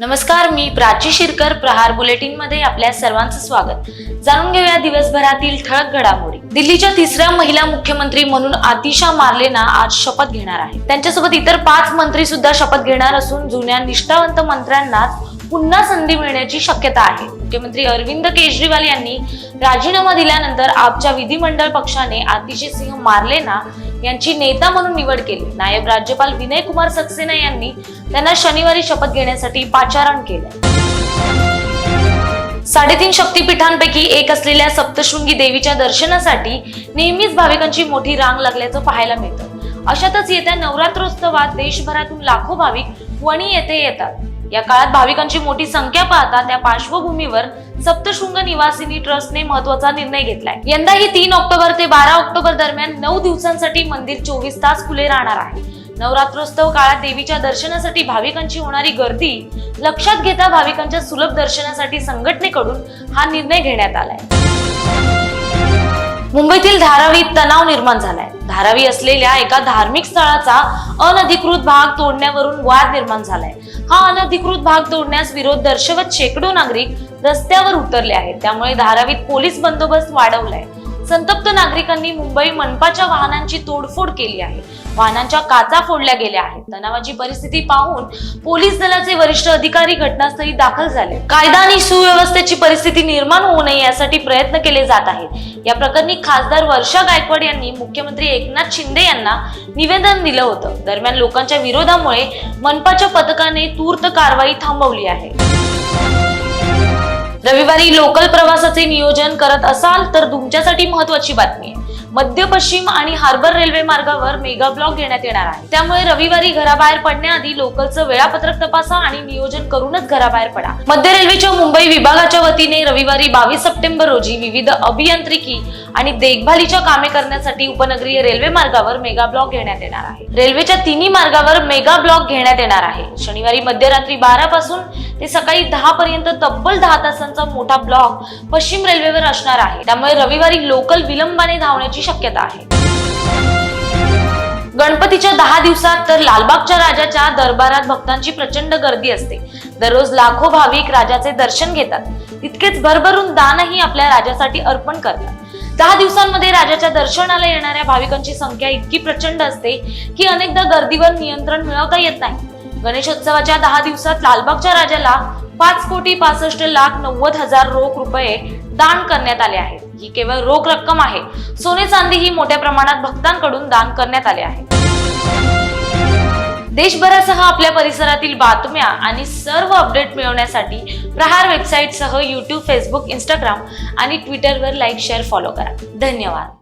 नमस्कार मी प्राची शिरकर प्रहार बुलेटिनमध्ये आपल्या सर्वांचं स्वागत. जाणून घेऊया दिवसभरातील ठळक घडामोडी. दिल्लीच्या तिसऱ्या महिला मुख्यमंत्री म्हणून आतिशा मार्लेना आज शपथ घेणार आहे त्यांच्यासोबत इतर पाच मंत्री सुद्धा शपथ घेणार असून जुन्या निष्ठावंत मंत्र्यांनाच पुन्हा संधी मिळण्याची शक्यता आहे. मुख्यमंत्री अरविंद केजरीवाल यांनी राजीनामा दिल्यानंतर आपच्या विधिमंडळ पक्षाने आतिशी सिंह मार्लेना यांची नेता म्हणून निवड केली. नायब राज्यपाल विनय कुमार सक्सेना यांनी त्यांना शनिवारी शपथ घेण्यासाठी पाचारण केलं. साडेतीन शक्तीपीठांपैकी एक असलेल्या सप्तशृंगी देवीच्या दर्शनासाठी नेहमीच भाविकांची मोठी रांग लागल्याचं पाहायला मिळतं. अशातच येत्या नवरात्रोत्सवात देशभरातून लाखो भाविक वणी येथे येतात. या काळात भाविकांची मोठी संख्या पाहता त्या पार्श्वभूमीवर सप्तशृंग निवासिनी ट्रस्टने महत्त्वाचा निर्णय घेतलाय. यंदा ही तीन ऑक्टोबर ते बारा ऑक्टोबर दरम्यान नऊ दिवसांसाठी मंदिर चोवीस तास खुले राहणार आहे. नवरात्रोत्सव काळात देवीच्या दर्शनासाठी भाविकांची होणारी गर्दी लक्षात घेता भाविकांच्या सुलभ दर्शनासाठी संघटनेकडून हा निर्णय घेण्यात आलाय. मुंबईतील धारावीत तणाव निर्माण झालाय. धारावी असलेल्या एका धार्मिक स्थळाचा अनधिकृत भाग तोडण्यावरून वाद निर्माण झालाय. हा अनधिकृत भाग तोडण्यास विरोध दर्शवत शेकडो नागरिक रस्त्यावर उतरले आहेत. त्यामुळे धारावीत पोलीस बंदोबस्त वाढवलाय. संतप्त नागरिकांनी मुंबई मनपाच्या वाहनांची तोडफोड केली आहे. वाहनांच्या काचा फोडल्या गेल्या आहेत. तणावाची परिस्थिती पाहून पोलीस दलाचे वरिष्ठ अधिकारी घटनास्थळी दाखल झाले. कायदा आणि सुव्यवस्थेची परिस्थिती निर्माण होऊ नये यासाठी प्रयत्न केले जात आहेत. या प्रकरणी खासदार वर्षा गायकवाड यांनी मुख्यमंत्री एकनाथ शिंदे यांना निवेदन दिलं होतं. दरम्यान लोकांच्या विरोधामुळे मनपाच्या पथकाने तूर्त कारवाई थांबवली आहे. रविवारी लोकल प्रवासाचे नियोजन करत असाल तर तुमच्यासाठी महत्वाची बातमी आहे. मध्य पश्चिम आणि हार्बर रेल्वे मार्गावर मेगा ब्लॉक घेण्यात येणार आहे. त्यामुळे रविवारी घराबाहेर पडण्याआधी लोकलचं वेळापत्रक तपासा आणि नियोजन करूनच घराबाहेर पडा. मध्य रेल्वेच्या मुंबई विभागाच्या वतीने रविवारी बावीस सप्टेंबर रोजी विविध अभियांत्रिकी आणि देखभालीच्या कामे करण्यासाठी उपनगरीय रेल्वे मार्गावर मेगा ब्लॉक घेण्यात येणार आहे. रेल्वेच्या तिन्ही मार्गावर मेगा ब्लॉक घेण्यात येणार आहे. शनिवारी मध्यरात्री बारा पासून ते सकाळी दहा पर्यंत तब्बल दहा तासांचा मोठा ब्लॉक पश्चिम रेल्वेवर असणार आहे. त्यामुळे रविवारी लोकल विलंबाने धावण्याची शक्यता आहे. गणपतीच्या दहा दिवसात तर लालबागच्या राजाच्या दरबारात भक्तांची प्रचंड गर्दी असते. दररोज लाखो भाविक राजाचे दर्शन घेतात. तितकेच भरभरून दानही आपल्या राजासाठी अर्पण करतात. दहा दिवसांमध्ये राजाच्या दर्शनाला येणाऱ्या भाविकांची संख्या इतकी प्रचंड असते की अनेकदा गर्दीवर नियंत्रण मिळवता येत नाही. गणेशोत्सवाच्या दहा दिवसात लालबागच्या राजाला पाच कोटी पासष्ट लाख नव्वद हजार रोख रुपये दान करण्यात आले आहेत. ही केवळ रोख रक्कम आहे. सोने चांदी ही मोठ्या प्रमाणात भक्तांकडून दान करण्यात आले आहे. देशभरासह आपल्या परिसरातील बातम्या आणि सर्व अपडेट मिळवण्यासाठी प्रहार वेबसाईटसह यूट्यूब फेसबुक इंस्टाग्राम आणि ट्विटरवर लाईक शेअर फॉलो करा. धन्यवाद.